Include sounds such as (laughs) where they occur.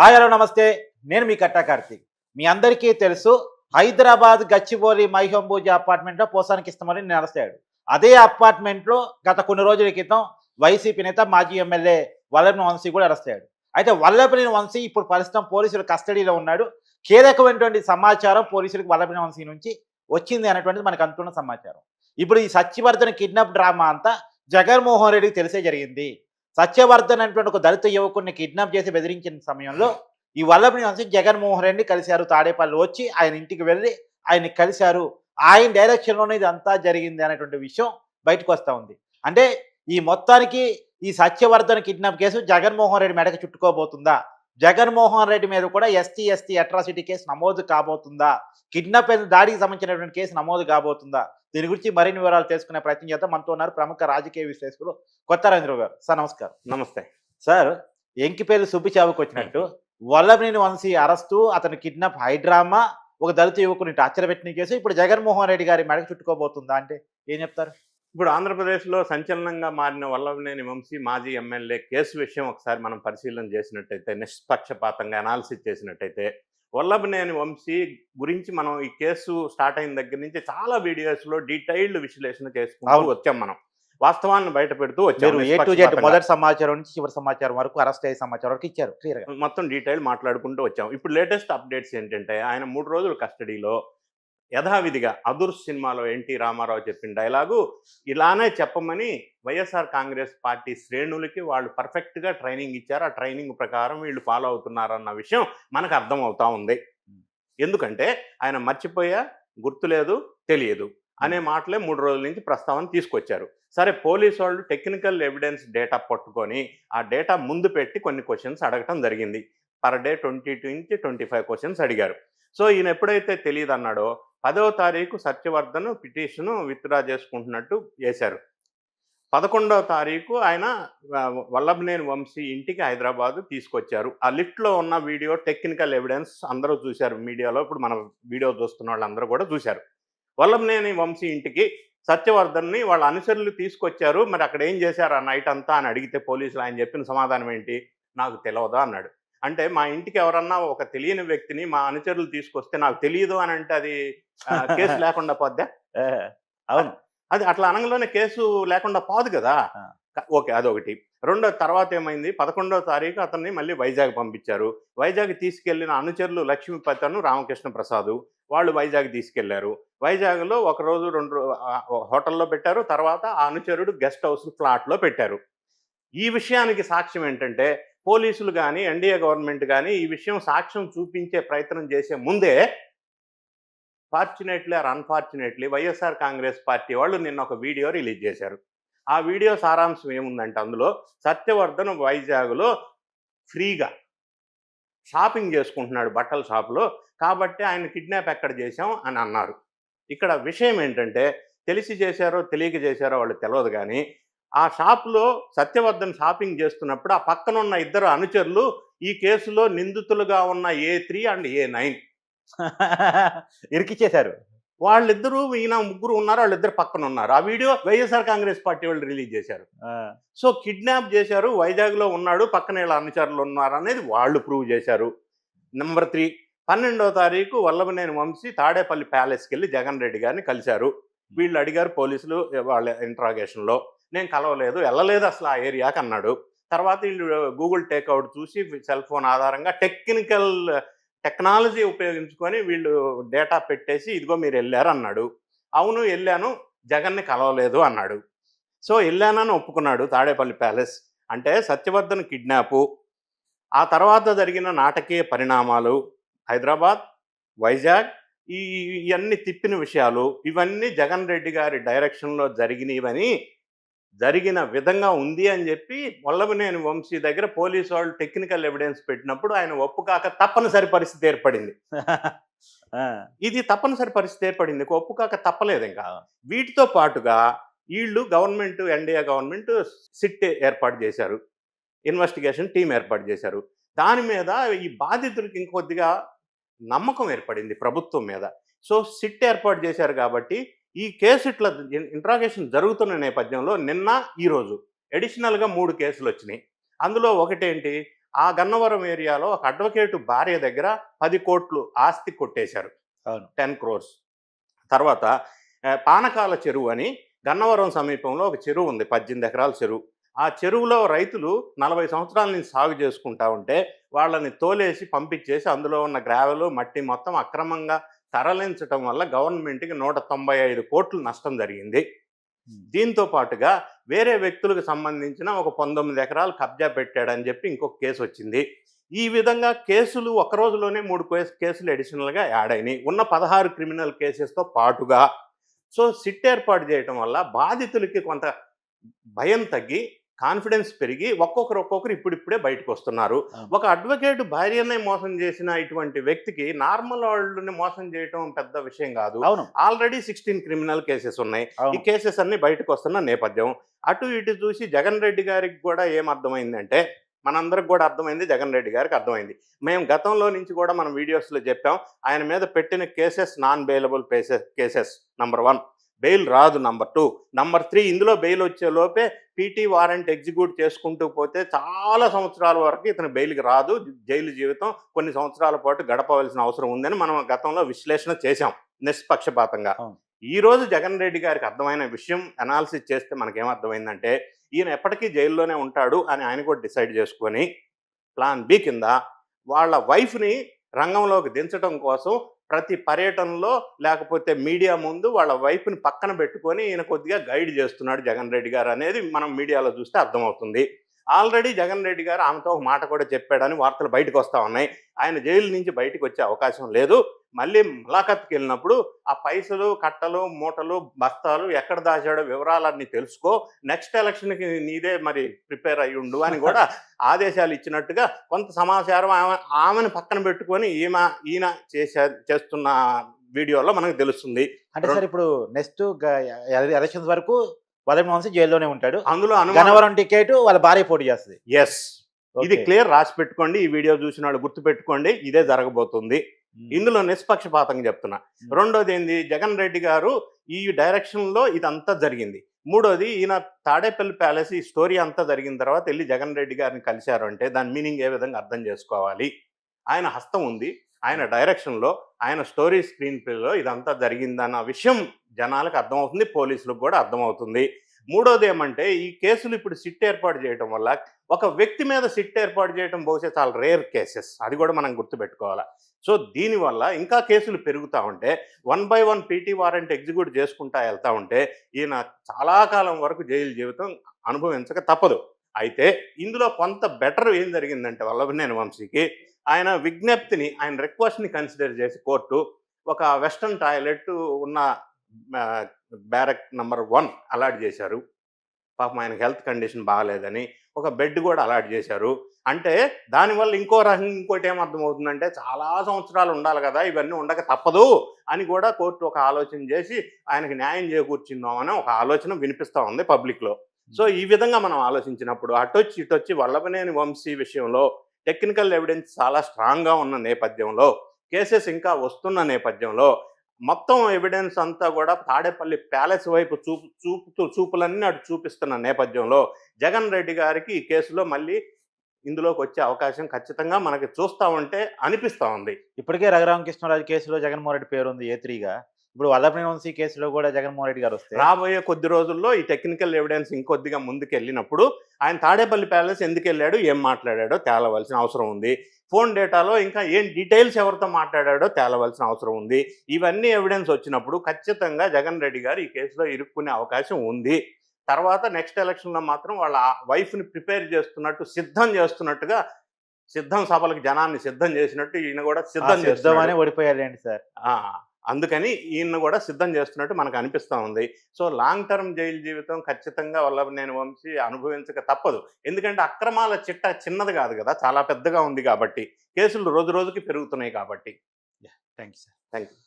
Hi hello నమస్తే. నేను మీ కట్టా కార్తీక్. మీ అందరికీ తెలుసు హైదరాబాద్ గచ్చిబౌలి మైహంబూజ అపార్ట్మెంట్లో పోసానికి ఇస్తామని నేను అదే అపార్ట్మెంట్లో గత కొన్ని రోజుల క్రితం వైసీపీ నేత మాజీ ఎమ్మెల్యే వల్లభని వంశీ కూడా అరెస్టాడు అయితే వల్లభని వంశీ ఇప్పుడు ప్రస్తుతం పోలీసుల కస్టడీలో ఉన్నాడు. కీలకమైనటువంటి సమాచారం పోలీసులకు వల్లభని వంశీ నుంచి వచ్చింది అనేటువంటిది మనకు అంటున్న సమాచారం. ఇప్పుడు ఈ సత్యవర్ధన్ కిడ్నాప్ డ్రామా అంతా జగన్మోహన్ రెడ్డికి తెలిసే జరిగింది. సత్యవర్ధన్ అనేటువంటి ఒక దళిత యువకుడిని కిడ్నాప్ చేసి బెదిరించిన సమయంలో ఈ వల్లభని వంశీ జగన్మోహన్ రెడ్డిని కలిశారు తాడేపల్లి వచ్చి ఆయన ఇంటికి వెళ్ళి ఆయన కలిశారు. ఆయన డైరెక్షన్లోనే ఇది అంతా జరిగింది అనేటువంటి విషయం బయటకు వస్తూ ఉంది. అంటే ఈ మొత్తానికి ఈ సత్యవర్ధన్ కిడ్నాప్ కేసు జగన్మోహన్ రెడ్డి మెడకు చుట్టుకోబోతుందా? జగన్మోహన్ రెడ్డి మీద కూడా ఎస్టీ ఎస్టీ అట్రాసిటీ కేసు నమోదు కాబోతుందా? కిడ్నాప్ దాడికి సంబంధించినటువంటి కేసు నమోదు కాబోతుందా? దీని గురించి మరిన్ని వివరాలు తెలుసుకునే ప్రయత్నం చేద్దాం. మనతో ఉన్నారు ప్రముఖ రాజకీయ విశ్లేషకులు కొత్త రవీంద్ర గారు. సార్ నమస్కారం. నమస్తే. సార్ ఎంకిపేరు సుబ్బిచావుకు వచ్చినట్టు వల్లభనేని వంశీ అరెస్టు అతని కిడ్నాప్ హైడ్రామా ఒక దళిత యువకుని టార్చర్ పెట్టిన కేసు ఇప్పుడు జగన్మోహన్ రెడ్డి గారి మెడకు చుట్టుకోబోతుందా అంటే ఏం చెప్తారు? ఇప్పుడు ఆంధ్రప్రదేశ్లో సంచలనంగా మారిన వల్లభనేని వంశీ మాజీ ఎమ్మెల్యే కేసు విషయం ఒకసారి మనం పరిశీలన చేసినట్టయితే నిష్పక్షపాతంగా అనాలిసిస్ చేసినట్టయితే వల్లభనేని వంశీ గురించి మనం ఈ కేసు స్టార్ట్ అయిన దగ్గర నుంచి చాలా వీడియోస్లో డీటెయిల్డ్ విశ్లేషణ చేసుకుంటూ. వచ్చాం మనం వాస్తవాన్ని బయట పెడుతూ వచ్చాం మీరు ఏ టు జెడ్. మొదటి సమాచారం నుంచి చివరి సమాచారం వరకు అరెస్ట్ అయ్యే సమాచారం వరకు ఇచ్చారు మొత్తం డీటెయిల్ మాట్లాడుకుంటూ వచ్చాం ఇప్పుడు లేటెస్ట్ అప్డేట్స్ ఏంటంటే ఆయన మూడు రోజులు కస్టడీలో యథావిధిగా అదుర్స్ సినిమాలో ఎన్టీ రామారావు చెప్పిన డైలాగు ఇలానే చెప్పమని వైఎస్ఆర్ కాంగ్రెస్ పార్టీ శ్రేణులకి వాళ్ళు పర్ఫెక్ట్గా ట్రైనింగ్ ఇచ్చారు. ఆ ట్రైనింగ్ ప్రకారం వీళ్ళు ఫాలో అవుతున్నారన్న విషయం మనకు అర్థం అవుతా ఉంది. ఎందుకంటే ఆయన మర్చిపోయా? గుర్తులేదు తెలియదు అనే మాటలే మూడు రోజుల నుంచి ప్రస్తావన తీసుకొచ్చారు. సరే పోలీసు వాళ్ళు టెక్నికల్ ఎవిడెన్స్ డేటా పట్టుకొని ఆ డేటా ముందు పెట్టి కొన్ని క్వశ్చన్స్ అడగటం జరిగింది. పర్ డే ట్వంటీ టూ నుంచి ట్వంటీ ఫైవ్ క్వశ్చన్స్ అడిగారు. సో ఈయన ఎప్పుడైతే తెలియదు అన్నాడో పదవ తారీఖు సత్యవర్ధన్ పిటిషన్ విత్డ్రా చేసుకుంటున్నట్టు చేశారు. పదకొండవ తారీఖు ఆయన వల్లభనేని వంశీ ఇంటికి హైదరాబాద్ తీసుకొచ్చారు. ఆ లిఫ్ట్లో ఉన్న వీడియో టెక్నికల్ ఎవిడెన్స్ అందరూ చూశారు మీడియాలో. ఇప్పుడు మన వీడియో చూస్తున్న వాళ్ళందరూ కూడా చూశారు. వల్లభనేని వంశీ ఇంటికి సత్యవర్ధన్ని వాళ్ళ అనుచరులు తీసుకొచ్చారు. మరి అక్కడ ఏం చేశారు ఆ నైట్ అంతా అని అడిగితే పోలీసులు ఆయన చెప్పిన సమాధానం ఏంటి? నాకు తెలియదా అన్నాడు. అంటే మా ఇంటికి ఎవరన్నా ఒక తెలియని వ్యక్తిని మా అనుచరులు తీసుకొస్తే నాకు తెలియదు అని అంటే అది కేసు (laughs) లేకుండా పోద్దా? అవును. అది అట్లా అనగానే కేసు లేకుండా పోదు కదా? ఓకే అదొకటి. రెండో తర్వాత ఏమైంది? పదకొండో తారీఖు అతన్ని మళ్ళీ వైజాగ్ పంపించారు. వైజాగ్ తీసుకెళ్ళిన అనుచరులు లక్ష్మీపతను రామకృష్ణ ప్రసాద్ వాళ్ళు వైజాగ్ తీసుకెళ్ళారు. వైజాగ్లో ఒక రోజు రెండు హోటల్లో పెట్టారు. తర్వాత ఆ అనుచరుడు గెస్ట్ హౌస్ ఫ్లాట్లో పెట్టారు. ఈ విషయానికి సాక్ష్యం ఏంటంటే పోలీసులు కానీ ఎన్డీఏ గవర్నమెంట్ కానీ ఈ విషయం సాక్ష్యం చూపించే ప్రయత్నం చేసే ముందే fortunately or unfortunately YSR Congress party వాళ్ళు నిన్న ఒక వీడియో రిలీజ్ చేశారు. ఆ వీడియో సారాంశం ఏముందంటే అందులో సత్యవర్ధన్ వైజాగ్లో ఫ్రీగా షాపింగ్ చేసుకుంటున్నాడు బట్టల షాపులో కాబట్టి ఆయన కిడ్నాప్ ఎక్కడ చేశాం అని అన్నారు. ఇక్కడ విషయం ఏంటంటే తెలిసి చేశారో తెలియక చేశారో వాళ్ళు తెలియదు కానీ ఆ షాపులో సత్యవర్ధన్ షాపింగ్ చేస్తున్నప్పుడు ఆ పక్కన ఉన్న ఇద్దరు అనుచరులు ఈ కేసులో నిందితులుగా ఉన్న A three and A nine (laughs) ఇరికిచ్చేశారు. వాళ్ళిద్దరూ ఈయన ముగ్గురు ఉన్నారు వాళ్ళిద్దరు పక్కన ఉన్నారు. ఆ వీడియో వైఎస్ఆర్ కాంగ్రెస్ పార్టీ వాళ్ళు రిలీజ్ చేశారు. సో కిడ్నాప్ చేశారు వైజాగ్లో ఉన్నాడు పక్కన వీళ్ళ అనుచరులు ఉన్నారు అనేది వాళ్ళు ప్రూవ్ చేశారు. నెంబర్ త్రీ పన్నెండవ తారీఖు వల్లభనేని వంశీ తాడేపల్లి ప్యాలెస్కి వెళ్ళి జగన్ రెడ్డి గారిని కలిశారు. వీళ్ళు అడిగారు పోలీసులు వాళ్ళ ఇంట్రాగేషన్లో. నేను కలవలేదు వెళ్ళలేదు అసలు ఆ ఏరియాకి అన్నాడు. తర్వాత వీళ్ళు గూగుల్ టేక్అవుట్ చూసి సెల్ ఫోన్ ఆధారంగా టెక్నికల్ టెక్నాలజీ ఉపయోగించుకొని వీళ్ళు డేటా పెట్టేసి ఇదిగో మీరు వెళ్ళారు అన్నాడు. అవును వెళ్ళాను. జగన్ని కలవలేదు అన్నాడు. సో వెళ్ళానని ఒప్పుకున్నాడు తాడేపల్లి ప్యాలెస్. అంటే సత్యవర్ధన్ కిడ్నాపు. ఆ తర్వాత జరిగిన నాటకీయ పరిణామాలు హైదరాబాద్ వైజాగ్ ఈ ఇవన్నీ తిప్పిన విషయాలు ఇవన్నీ జగన్ రెడ్డి గారి డైరెక్షన్లో జరిగినవని జరిగిన విధంగా ఉంది అని చెప్పి వల్లభనేని వంశీ దగ్గర పోలీసు వాళ్ళు టెక్నికల్ ఎవిడెన్స్ పెట్టినప్పుడు ఆయన ఒప్పు కాక తప్పనిసరి పరిస్థితి ఏర్పడింది. (laughs) ఇది తప్పనిసరి పరిస్థితి ఏర్పడింది. ఇక ఒప్పు కాక తప్పలేదు ఇంకా. వీటితో పాటుగా వీళ్ళు గవర్నమెంట్ ఎన్డీఏ గవర్నమెంట్ సిట్ ఏర్పాటు చేశారు. ఇన్వెస్టిగేషన్ టీం ఏర్పాటు చేశారు. దాని మీద ఈ బాధితులకి ఇంకొద్దిగా నమ్మకం ఏర్పడింది ప్రభుత్వం మీద. సో సిట్ ఏర్పాటు చేశారు కాబట్టి ఈ కేసు ఇట్లా ఇంట్రాగేషన్ జరుగుతున్న నేపథ్యంలో నిన్న ఈరోజు అడిషనల్గా మూడు కేసులు వచ్చినాయి. అందులో ఒకటేంటి? ఆ గన్నవరం ఏరియాలో ఒక అడ్వకేట్ భార్య దగ్గర పది కోట్లు ఆస్తి కొట్టేశారు. Ten crores. తర్వాత పానకాల చెరువు అని గన్నవరం సమీపంలో ఒక చెరువు ఉంది పద్దెనిమిది ఎకరాల చెరువు. ఆ చెరువులో రైతులు నలభై సంవత్సరాల నుంచి సాగు చేసుకుంటా ఉంటే వాళ్ళని తోలేసి పంపించేసి అందులో ఉన్న గ్రావెలు మట్టి మొత్తం అక్రమంగా తరలించడం వల్ల గవర్నమెంట్కి నూట తొంభై ఐదు కోట్లు నష్టం జరిగింది. దీంతో పాటుగా వేరే వ్యక్తులకు సంబంధించిన ఒక పంతొమ్మిది ఎకరాలు కబ్జా పెట్టాడని చెప్పి ఇంకొక కేసు వచ్చింది. ఈ విధంగా కేసులు ఒక రోజులోనే మూడు కేసు కేసులు అడిషనల్గా యాడ్ అయినాయి. ఉన్న పదహారు క్రిమినల్ కేసెస్తో పాటుగా. సో సిట్ ఏర్పాటు చేయటం వల్ల బాధితులకి కొంత భయం తగ్గి కాన్ఫిడెన్స్ పెరిగి ఒక్కొక్కరు ఒక్కొక్కరు ఇప్పుడిప్పుడే బయటకు వస్తున్నారు. ఒక అడ్వకేట్ భార్యనే మోసం చేసిన ఇటువంటి వ్యక్తికి నార్మల్ వాళ్ళని మోసం చేయటం పెద్ద విషయం కాదు. ఆల్రెడీ సిక్స్టీన్ క్రిమినల్ కేసెస్ ఉన్నాయి. ఈ కేసెస్ అన్ని బయటకు వస్తున్న నేపథ్యం. అటు ఇటు చూసి జగన్ రెడ్డి గారికి కూడా ఏం అర్థమైందంటే మనందరికి కూడా అర్థమైంది జగన్ రెడ్డి గారికి అర్థమైంది. మేము గతంలో నుంచి కూడా మనం వీడియోస్లో చెప్పాం ఆయన మీద పెట్టిన cases non bailable cases cases number one. Bail రాదు నంబర్ టూ. నంబర్ త్రీ ఇందులో బెయిల్ వచ్చే లోపే పీటీ వారెంట్ ఎగ్జిక్యూట్ చేసుకుంటూ పోతే చాలా సంవత్సరాల వరకు ఇతను బెయిల్కి రాదు. జైలు జీవితం కొన్ని సంవత్సరాల పాటు గడపవలసిన అవసరం ఉందని మనం గతంలో విశ్లేషణ చేశాం నిష్పక్షపాతంగా. ఈ రోజు జగన్ రెడ్డి గారికి అర్థమైన విషయం అనాలిసిస్ చేస్తే మనకేం అర్థమైందంటే ఈయన ఎప్పటికీ జైల్లోనే ఉంటాడు అని ఆయన కూడా డిసైడ్ చేసుకొని ప్లాన్ బి కింద వాళ్ళ వైఫ్ని రంగంలోకి దించడం కోసం ప్రతి పర్యటనలో లేకపోతే మీడియా ముందు వాళ్ళ వైపుని పక్కన పెట్టుకొని ఈయన కొద్దిగా గైడ్ చేస్తున్నాడు జగన్ రెడ్డి గారు అనేది మనం మీడియాలో చూస్తే అర్థమవుతుంది. ఆల్రెడీ జగన్ రెడ్డి గారు ఆమెతో ఒక మాట కూడా చెప్పాడని వార్తలు బయటకు వస్తూ ఉన్నాయి. ఆయన జైలు నుంచి బయటకు వచ్చే అవకాశం లేదు. మళ్ళీ ములాఖత్కి వెళ్ళినప్పుడు ఆ పైసలు కట్టలు మూటలు బస్తాలు ఎక్కడ దాచాడో వివరాలన్నీ తెలుసుకో. నెక్స్ట్ ఎలక్షన్కి నీదే మరి ప్రిపేర్ అయ్యి ఉండు అని కూడా (laughs) ఆదేశాలు ఇచ్చినట్టుగా కొంత సమాచారం ఆమె ఆమెను పక్కన పెట్టుకొని ఈమె ఈయన చేసే చేస్తున్న వీడియోలో మనకు తెలుస్తుంది. అంటే సార్ ఇప్పుడు నెక్స్ట్ ఎలక్షన్స్ వరకు వదమి వంశీ జైల్లోనే ఉంటాడు. అందులో అనుమానం గన్నవరం టికెట్ వాళ్ళ భార్య పోటీ చేస్తుంది. ఎస్ ఇది. క్లియర్ రాసి పెట్టుకోండి. ఈ వీడియో చూసిన వాళ్ళు గుర్తు పెట్టుకోండి ఇదే జరగబోతుంది. ఇందులో నిష్పక్షపాతంగా చెప్తున్నా. రెండోది ఏంది? జగన్ రెడ్డి గారు ఈ డైరెక్షన్లో ఇదంతా జరిగింది. మూడోది ఈయన తాడేపల్లి ప్యాలెస్ ఈ స్టోరీ అంతా జరిగిన తర్వాత వెళ్ళి జగన్ రెడ్డి గారిని కలిశారు అంటే దాని మీనింగ్ ఏ విధంగా అర్థం చేసుకోవాలి? ఆయన హస్తం ఉంది. ఆయన డైరెక్షన్లో ఆయన స్టోరీ స్క్రీన్ ప్లేలో ఇదంతా జరిగిందన్న విషయం జనాలకు అర్థమవుతుంది పోలీసులకు కూడా అర్థమవుతుంది. మూడోది ఏమంటే ఈ కేసులు ఇప్పుడు సిట్ ఏర్పాటు చేయడం వల్ల ఒక వ్యక్తి మీద సిట్ ఏర్పాటు చేయడం బహుశా చాలా రేర్ కేసెస్. అది కూడా మనం గుర్తుపెట్టుకోవాలి. సో దీనివల్ల ఇంకా కేసులు పెరుగుతూ ఉంటే one by one PT warrant execute చేసుకుంటా వెళ్తా ఉంటే ఈయన చాలా కాలం వరకు జైలు జీవితం అనుభవించక తప్పదు. అయితే ఇందులో కొంత బెటర్ ఏం జరిగిందంటే వల్లభనేని వంశీకి ఆయన విజ్ఞప్తిని ఆయన రిక్వెస్ట్ని కన్సిడర్ చేసి కోర్టు ఒక వెస్టర్న్ టాయిలెట్ ఉన్న బ్యారక్ నంబర్ వన్ అలాట్ చేశారు. పాపం ఆయన హెల్త్ కండిషన్ బాగాలేదని ఒక బెడ్ కూడా అలాట్ చేశారు. అంటే దానివల్ల ఇంకో రకంగా ఇంకోటి ఏమర్థమవుతుందంటే చాలా సంవత్సరాలు ఉండాలి కదా ఇవన్నీ ఉండక తప్పదు అని కూడా కోర్టు ఒక ఆలోచన చేసి ఆయనకి న్యాయం చేకూర్చిందామని ఒక ఆలోచన వినిపిస్తూ ఉంది పబ్లిక్లో. సో ఈ విధంగా మనం ఆలోచించినప్పుడు అటొచ్చి ఇటొచ్చి వల్లభనేని వంశీ విషయంలో టెక్నికల్ ఎవిడెన్స్ చాలా స్ట్రాంగ్గా ఉన్న నేపథ్యంలో కేసెస్ ఇంకా వస్తున్న నేపథ్యంలో మొత్తం ఎవిడెన్స్ అంతా కూడా తాడేపల్లి ప్యాలెస్ వైపు చూపు చూపుతూ చూపులన్నీ అటు చూపిస్తున్న నేపథ్యంలో జగన్ రెడ్డి గారికి ఈ కేసులో మళ్ళీ ఇందులోకి వచ్చే అవకాశం ఖచ్చితంగా మనకి చూస్తూ ఉంటే అనిపిస్తూ ఉంది. ఇప్పటికే రఘురామకృష్ణరాజు కేసులో జగన్మోహన్ రెడ్డి పేరు ఉంది ఏ త్రీగా. ఇప్పుడు వల్లభనేని వంశీ కేసులో కూడా జగన్మోహన్ రెడ్డి గారు వస్తే రాబోయే కొద్ది రోజుల్లో ఈ టెక్నికల్ ఎవిడెన్స్ ఇంకొద్దిగా ముందుకు వెళ్ళినప్పుడు ఆయన తాడేపల్లి ప్యాలెస్ ఎందుకు వెళ్ళాడు ఏం మాట్లాడాడో తేలవలసిన అవసరం ఉంది. ఫోన్ డేటాలో ఇంకా ఏం డీటెయిల్స్ ఎవరితో మాట్లాడాడో తేలవలసిన అవసరం ఉంది. ఇవన్నీ ఎవిడెన్స్ వచ్చినప్పుడు ఖచ్చితంగా జగన్ రెడ్డి గారు ఈ కేసులో ఇరుక్కునే అవకాశం ఉంది. తర్వాత నెక్స్ట్ ఎలక్షన్లో మాత్రం వాళ్ళ వైఫ్ని ప్రిపేర్ చేస్తున్నట్టు సిద్ధం చేస్తున్నట్టుగా సిద్ధం సభలకు జనాన్ని సిద్ధం చేసినట్టు ఈయన కూడా సిద్ధం సిద్ధమనే చేస్తున్నాడు. ఓడిపోయాడండి సార్. అందుకని ఈయన కూడా సిద్ధం చేస్తున్నట్టు మనకు అనిపిస్తూ ఉంది. సో లాంగ్ టర్మ్ జైలు జీవితం ఖచ్చితంగా వల్లభనేని వంశీ అనుభవించక తప్పదు. ఎందుకంటే అక్రమాల చిట్ట చిన్నది కాదు కదా చాలా పెద్దగా ఉంది కాబట్టి కేసులు రోజు రోజుకి పెరుగుతున్నాయి కాబట్టి. Thank you sir. Thank you